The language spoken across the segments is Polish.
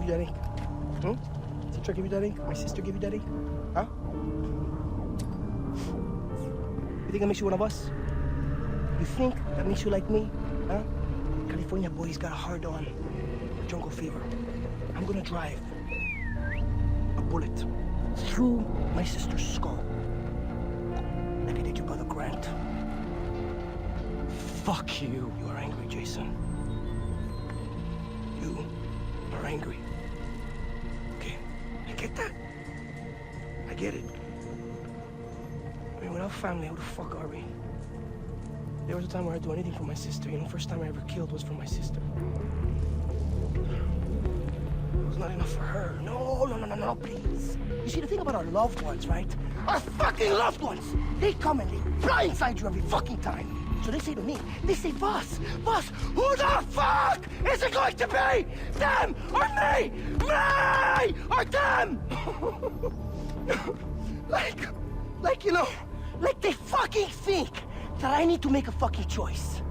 ask you a question. Who gave you that? Hmm? Teacher gave you ink? My sister gave you ink? Huh? You think that makes you one of us? You think that makes you like me? Huh? California boys got a hard on. Jungle fever. I'm gonna drive a bullet through my sister's skull. Like I did your brother Grant. Fuck you. You are angry, Jason. You are angry. Get it. I mean, without family, who the fuck are we? There was a time where I'd do anything for my sister. You know, first time I ever killed was for my sister. It was not enough for her. No, no, no, no, no, please. You see, the thing about our loved ones, right? Our fucking loved ones! They come and they blindside you every fucking time. So they say to me, they say, boss, boss, who the fuck is it going to be? Them or me? Me or them? like, like, you know, like they fucking think that I need to make a fucking choice.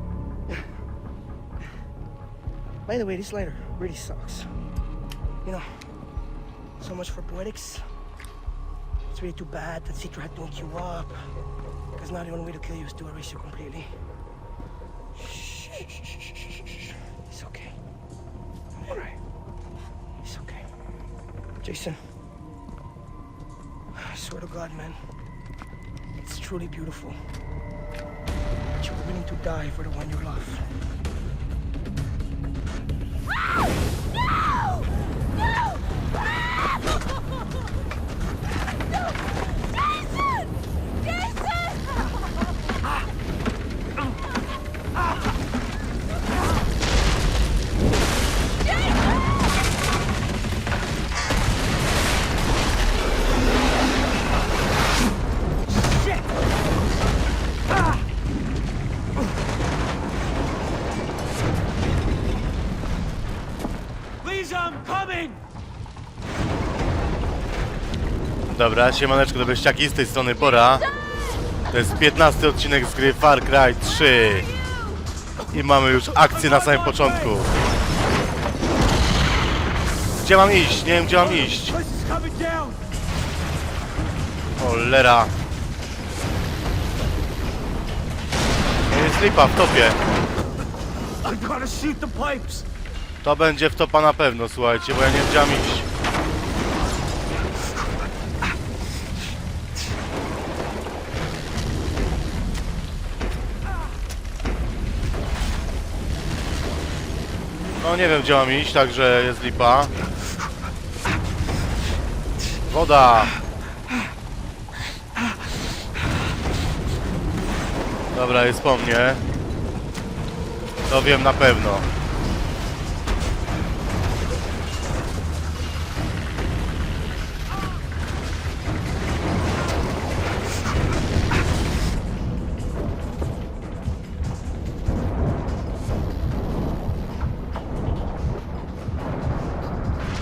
By the way, this lighter really sucks. You know, so much for poetics. It's really too bad that Citra had to wake you up. Because now the only way to kill you is to erase you completely. Shh, shh, shh, shh. It's okay. Alright. It's okay. Jason, swear to God, man, it's truly beautiful. That you're willing to die for the one you love. Dobra, siemaneczko do beściaki, z tej strony Bora. To jest 15 odcinek z gry Far Cry 3. I mamy już akcję na samym początku. Gdzie mam iść? Nie wiem gdzie mam iść. Cholera. Jest lipa w topie. To będzie w topa na pewno, słuchajcie, bo ja nie mam iść. Nie wiem gdzie mam iść, także jest lipa. Woda! Dobra, jest po mnie. To wiem na pewno.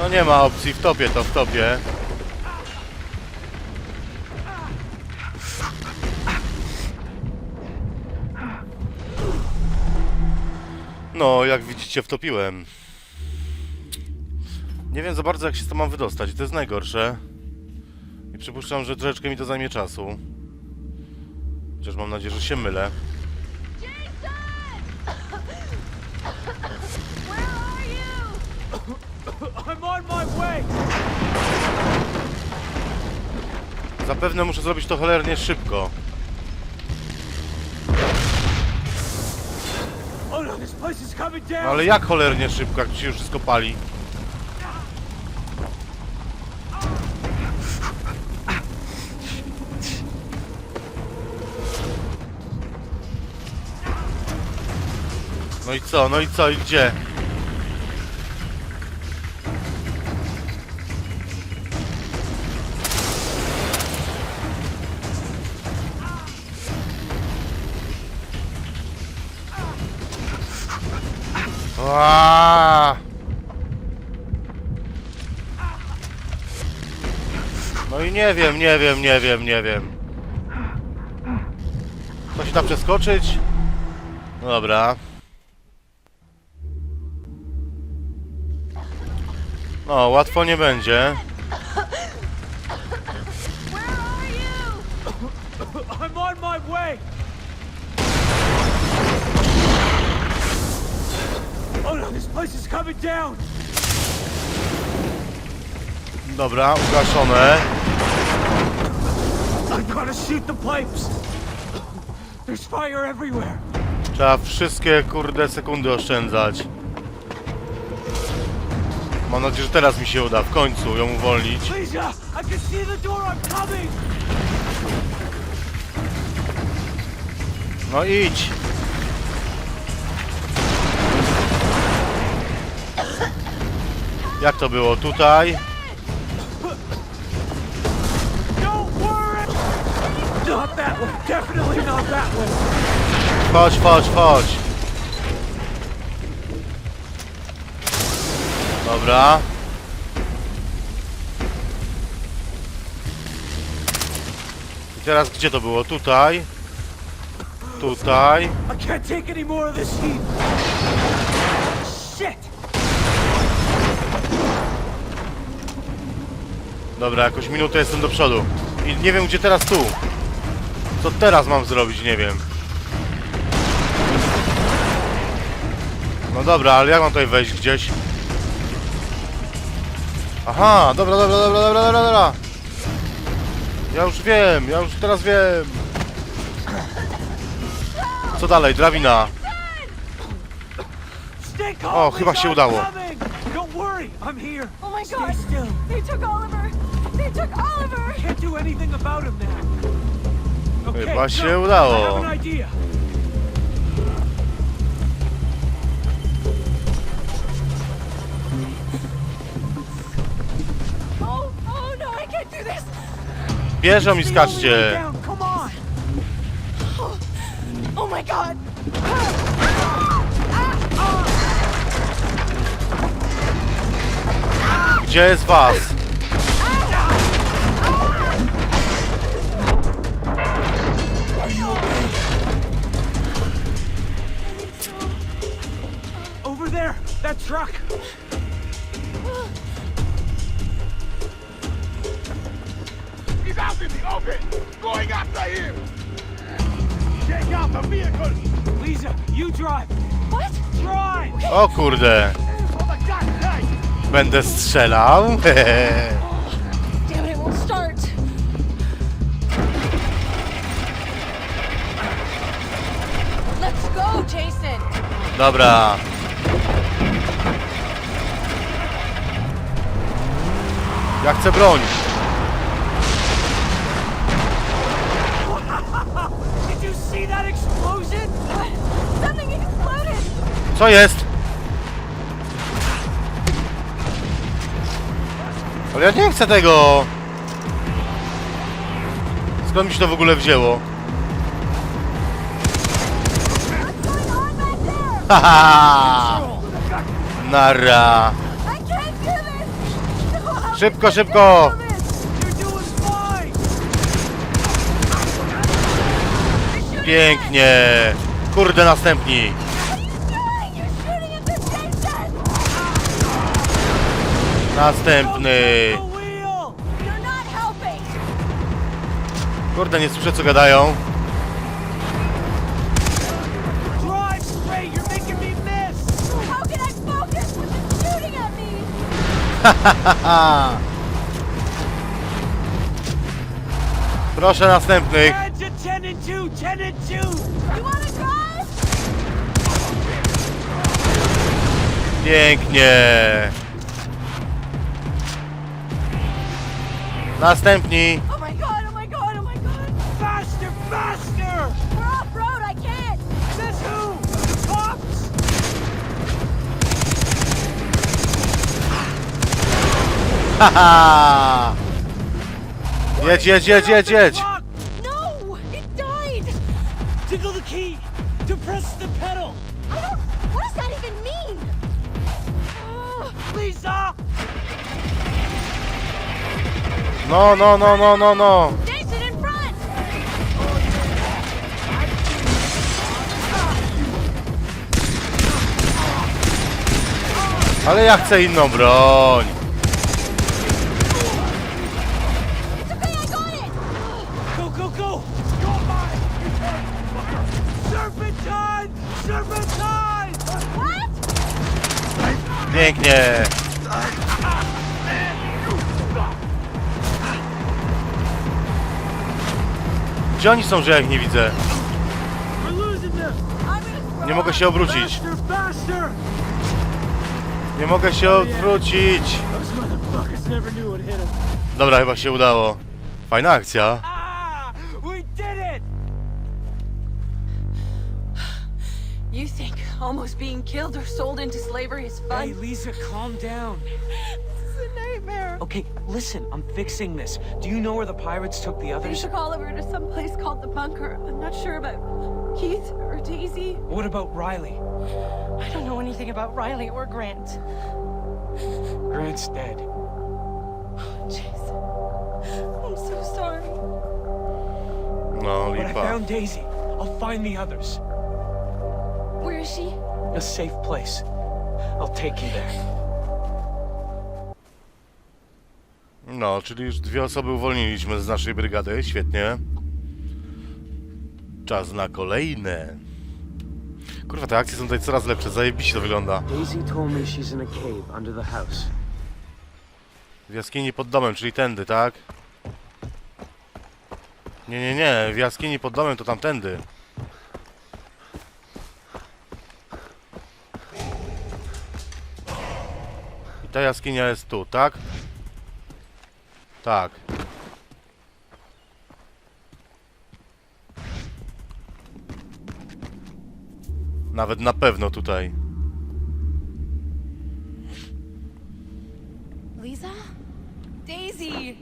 No nie ma opcji w tobie, to w tobie. No, jak widzicie, wtopiłem. Nie wiem za bardzo, jak się z to mam wydostać. To jest najgorsze. I przypuszczam, że troszeczkę mi to zajmie czasu. Chociaż mam nadzieję, że się mylę. Zapewne muszę zrobić to cholernie szybko. Ale jak cholernie szybko, jak tu się już wszystko pali? No i co, no i co, i gdzie? No i nie wiem, nie wiem, nie wiem, nie wiem. To się da przeskoczyć? Dobra. No, łatwo nie będzie. Where are you? I'm on my way! Oh no, this place is coming down! Dobra, ugaszone. I gotta shoot the pipes! There's fire everywhere! Trzeba wszystkie kurde sekundy oszczędzać. Mam nadzieję, że teraz mi się uda w końcu ją uwolnić. Lisa, I can see the door, I'm coming! No idź. Jak to było tutaj? That one, definitely not that one! Chodź, chodź, chodź. Dobra. I teraz gdzie to było? Tutaj. Tutaj. I can't take any more of this heat! Shit! Dobra, jakoś minutę jestem do przodu. I nie wiem gdzie teraz tu. Co teraz mam zrobić, nie wiem. No dobra, ale jak mam tutaj wejść gdzieś? Aha, dobra, dobra, dobra, dobra, dobra, dobra. Ja już wiem, ja już teraz wiem. Co dalej? Drabina. O, chyba się udało. Don't worry, I'm here. Oh my Stay god! still. They took Oliver! They took Oliver! Can't do anything about him now. Chyba się udało. Bierzą i skaczcie. Oh my god! Gdzie jest was? That truck. He's out in the open! Going after him! Take out the vehicle! Lisa, you drive. What? Drive. O kurde. Będę strzelał. Damn it, it won't start. Let's go, Jason! Dobra. Ja chcę broń. Co jest? Ale ja nie chcę tego. Skąd mi się to w ogóle wzięło? Haha! Nara. I can't do this! No, how Szybko, szybko! Pięknie. Kurde, następni. Następny. Kurde, nie słyszę co gadają. wanna drive? Pięknie. Następni. Haha! Jedź, jedź, jedź, jedź, jedź! No! It died! Tickle the key! Depress the pedal! I don't... What does that even mean? Oh, Lisa! No, no, no, no, no, no! Jason in front! Ale ja chcę inną broń! Pięknie. Gdzie oni są, że ja ich nie widzę? Nie mogę się obrócić. Nie mogę się odwrócić. Dobra, chyba się udało. Fajna akcja. Almost being killed or sold into slavery is fun? Hey, Lisa, calm down. It's a nightmare. Okay, listen, I'm fixing this. Do you know where the pirates took the others? They others? took Oliver to some place called the bunker. I'm not sure about Keith or Daisy. What about Riley? I don't know anything about Riley or Grant. Grant's dead. Jeez. I'm so sorry. No, But I found Daisy. I'll find the others. Is she? A safe place. I'll take you there. No, czyli już dwie osoby uwolniliśmy z naszej brygady. Świetnie. Czas na kolejne. Kurwa, te akcje są tutaj coraz lepsze. Zajebiście to wygląda. Daisy told me she's in a cave under the house. W jaskini pod domem, czyli tędy, tak? Nie, nie, nie. W jaskini pod domem to tamtędy. Ta jaskinia jest tu, tak? Tak. Nawet na pewno tutaj. Lisa? Daisy!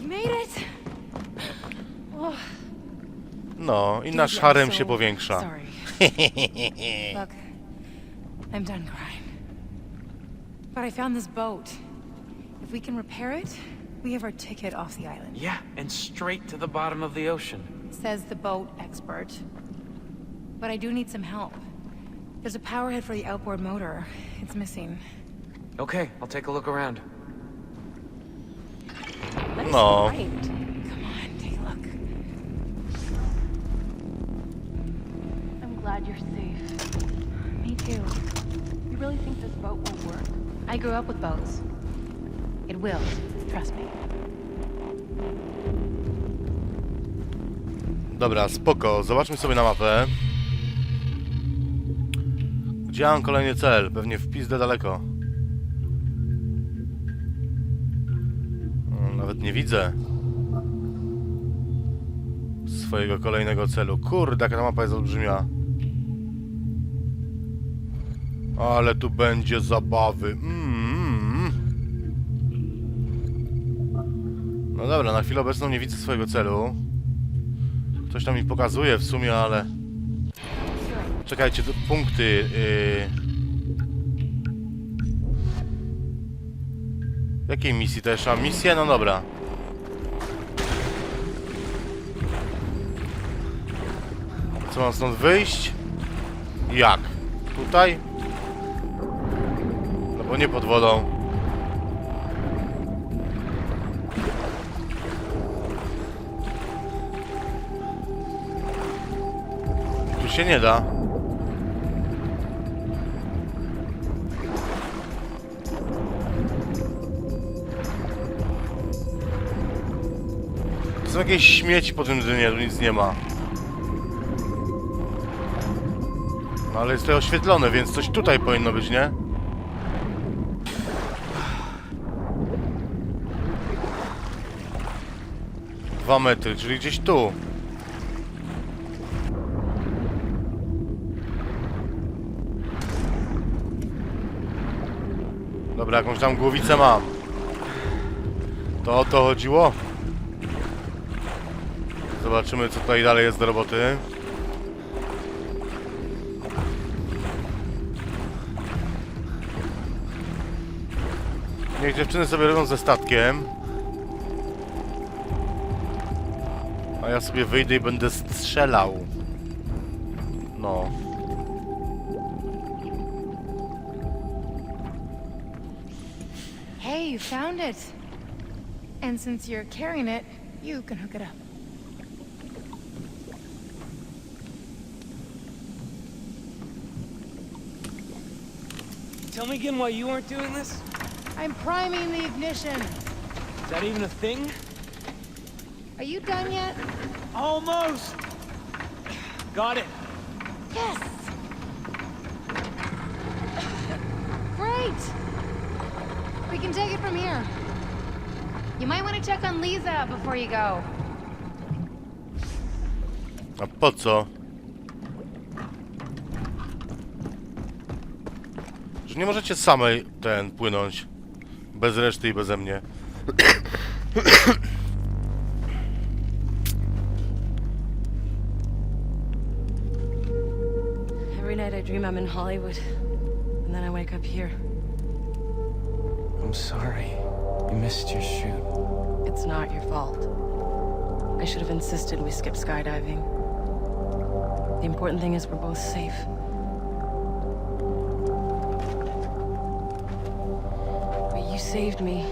You made it? No, i nasz harem się powiększa. Look, I'm done crying. But I found this boat. If we can repair it, we have our ticket off the island. Yeah, and straight to the bottom of the ocean. Says the boat expert. But I do need some help. There's a power head for the outboard motor. It's missing. Okay, I'll take a look around. Let us No. right. Come on, take a look. I'm glad you're safe. Me too. Really think this boat will work? I grew up with boats. It will. Trust me. Dobra, spoko. Zobaczmy sobie na mapę. Gdzie mam kolejny cel? Pewnie w pizdę daleko. Nawet nie widzę swojego kolejnego celu. Kurde, jaka ta mapa jest olbrzymia. Ale tu będzie zabawy. Mm. No dobra, na chwilę obecną nie widzę swojego celu. Coś tam mi pokazuje w sumie, ale... Czekajcie, to punkty... Yy... Jakiej misji też mam? Misję? No dobra. Co mam stąd wyjść? Jak? Tutaj? Bo nie pod wodą. Tu się nie da. To są jakieś śmieci po tym dnie, tu nic nie ma. No ale jest to oświetlone, więc coś tutaj powinno być, nie? Dwa metry, czyli gdzieś tu. Dobra, jakąś tam głowicę mam. To o to chodziło? Zobaczymy, co tutaj dalej jest do roboty. Niech dziewczyny sobie robią ze statkiem. ja sobie wyjdę i będę strzelał. No. Hey, you found it. And since you're carrying it, you can hook it up. Tell me again why you aren't doing this? I'm priming the ignition. Is that even a thing? Are you done yet? Almost! Got it. Yes! Great! We can take it from here. You might want to check on Lisa before you go. A po co? Że nie możecie samej ten płynąć. Bez reszty i beze mnie. Dream I'm in Hollywood, and then I wake up here. I'm sorry. You missed your shoot. It's not your fault. I should have insisted we skip skydiving. The important thing is we're both safe. But you saved me.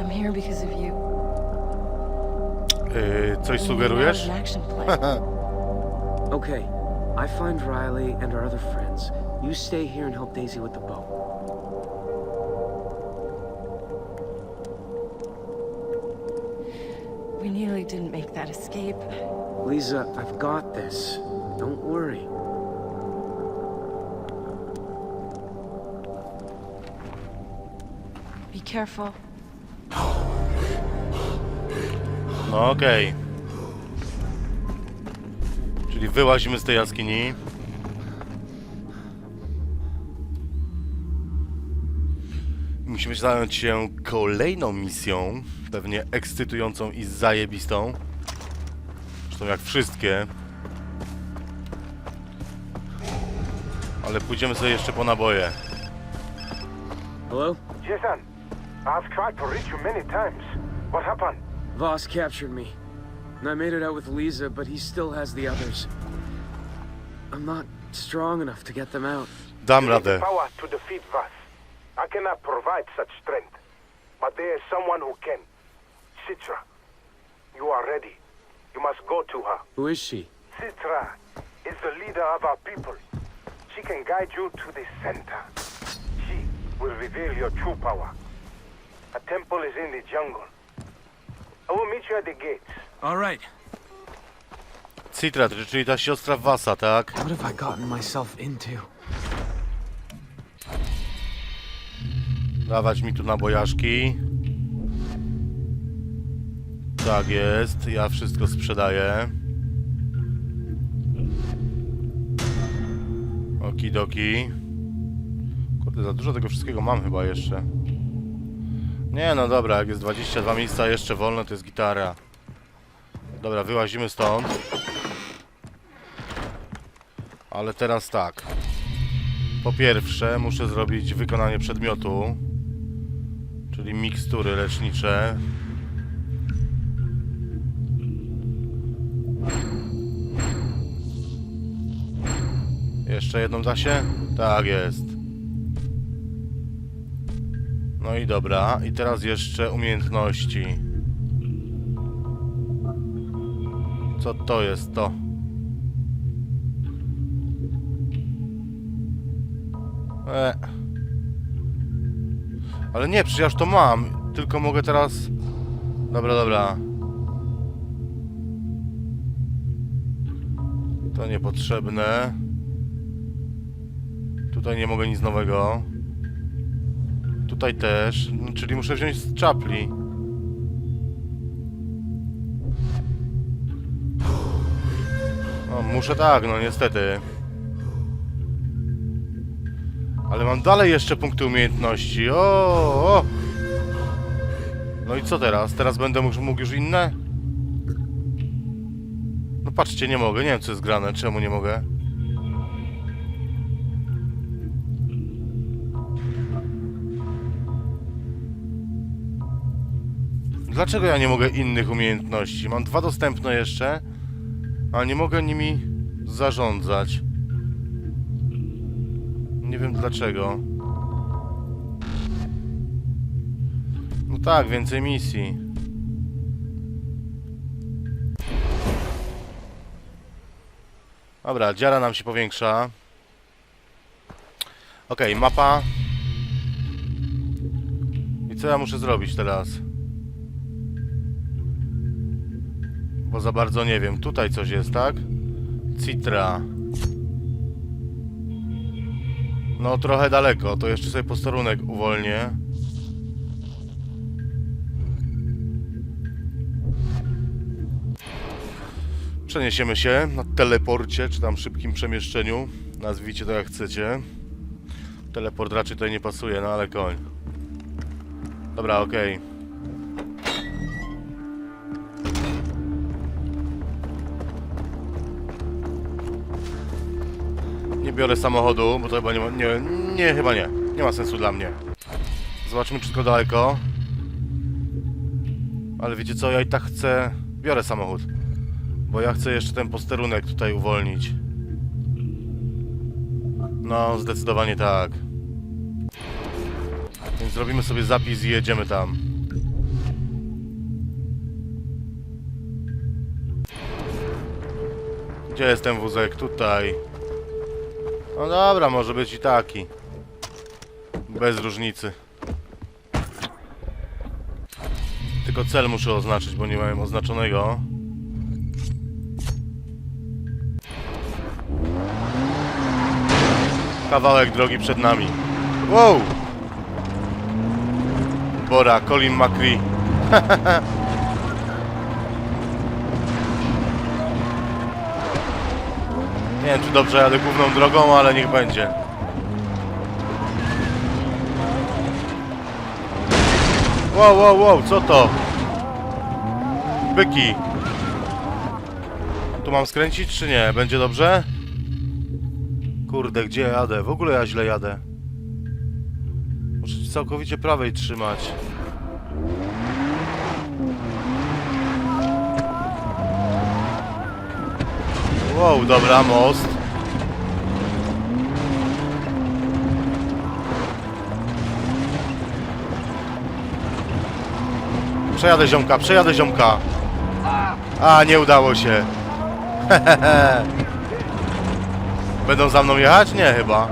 I'm here because of you. Yy, coś sugerujesz? it's an action plan. Okay, I find Riley and our other friends. You stay here and help Daisy with the boat. we nearly didn't make that escape. Lisa, I've got this. Don't worry. Be careful. No okej. Czyli wyłazimy z tej jaskini. Musimy zająć się kolejną misją, pewnie ekscytującą i zajebistą. Zresztą jak wszystkie. Ale pójdziemy sobie jeszcze po naboje. Hello? Jason, I've tried to reach you many times. What happened? Voss captured me. And I made it out with Lisa, but he still has the others. I'm not strong enough to get them out. Dam the radę. power to defeat Vas. I cannot provide such strength, but there is someone who can. Citra, you are ready. You must go to her. Who is she? Citra is the leader of our people. She can guide you to the center. She will reveal your true power. A temple is in the jungle. I will meet you at the gates. All right. Citra, czyli ta siostra Wasa, tak? What have I gotten myself into? Dawać mi tu nabojaszki. Tak jest, ja wszystko sprzedaję. Okidoki. Kurde, za dużo tego wszystkiego mam chyba jeszcze. Nie no dobra, jak jest 22 miejsca jeszcze wolne, to jest gitara. Dobra, wyłazimy stąd. Ale teraz tak. Po pierwsze, muszę zrobić wykonanie przedmiotu, czyli mikstury lecznicze. Jeszcze jedną da się? Tak jest. No i dobra, i teraz jeszcze umiejętności. Co to jest to? E. Ale nie, przecież ja już to mam. Tylko mogę teraz... Dobra, dobra. To niepotrzebne. Tutaj nie mogę nic nowego. Tutaj też. Czyli muszę wziąć z czapli. Muszę tak, no niestety. Ale mam dalej jeszcze punkty umiejętności. O, o! No i co teraz? Teraz będę mógł, już inne? No patrzcie, nie mogę. Nie wiem, co jest grane. Czemu nie mogę? Dlaczego ja nie mogę innych umiejętności? Mam dwa dostępne jeszcze, a nie mogę nimi zarządzać. Nie wiem dlaczego. tak, więcej misji. Dobra, dziara nam się powiększa. Okej, mapa. I co ja muszę zrobić teraz? Bo za bardzo nie wiem. Tutaj coś jest, tak? Citra. No trochę daleko, to jeszcze sobie posterunek uwolnię. Przeniesiemy się na teleporcie, czy tam szybkim przemieszczeniu. Nazwijcie to jak chcecie. Teleport raczej tutaj nie pasuje, no ale koń. Dobra, okej. Nie biorę samochodu, bo to chyba nie ma... Nie, nie, chyba nie. Nie ma sensu dla mnie. Zobaczymy, czy daleko. Ale wiecie co, ja i tak chcę... Biorę samochód. Bo ja chcę jeszcze ten posterunek tutaj uwolnić. No, zdecydowanie tak. Więc zrobimy sobie zapis i jedziemy tam. Gdzie jest ten wózek? Tutaj. No dobra, może być i taki. Bez różnicy. Tylko cel muszę oznaczyć, bo nie miałem oznaczonego. Kawałek drogi przed nami. Wow! Bora, Colin McCree. Nie wiem, czy dobrze jadę główną drogą, ale niech będzie. Wow, wow, wow, co to? Byki. Tu mam skręcić, czy nie? Będzie dobrze? Kurde, gdzie jadę? W ogóle ja źle jadę. Muszę całkowicie prawej trzymać. Wow, dobra, most. Przejadę ziomka, przejadę ziomka. A, nie udało się. Będą za mną jechać? Nie, chyba.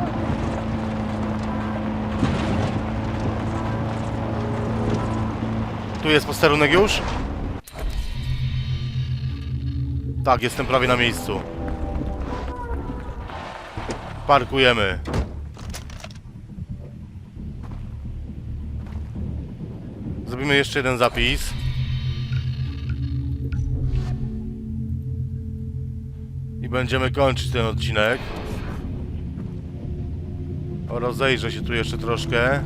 Tu jest posterunek już? Tak, jestem prawie na miejscu. Parkujemy. Zrobimy jeszcze jeden zapis. I będziemy kończyć ten odcinek. O, rozejrzę się tu jeszcze troszkę.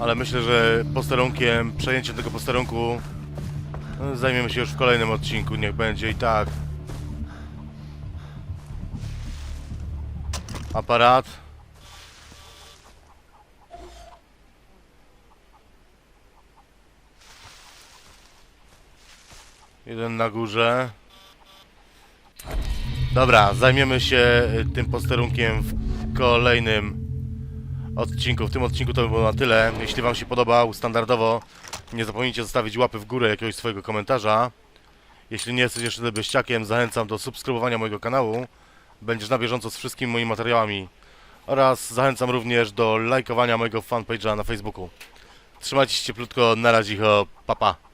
Ale myślę, że posterunkiem, przejęciem tego posterunku no, zajmiemy się już w kolejnym odcinku, niech będzie i tak. Aparat. Jeden na górze. Dobra, zajmiemy się y, tym posterunkiem w kolejnym odcinku. W tym odcinku to by było na tyle. Jeśli Wam się podobał, standardowo nie zapomnijcie zostawić łapy w górę jakiegoś swojego komentarza. Jeśli nie jesteś jeszcze debeściakiem, zachęcam do subskrybowania mojego kanału. Będziesz na bieżąco z wszystkimi moimi materiałami. Oraz zachęcam również do lajkowania mojego fanpage'a na Facebooku. Trzymajcie się cieplutko, na razie, papa. Pa.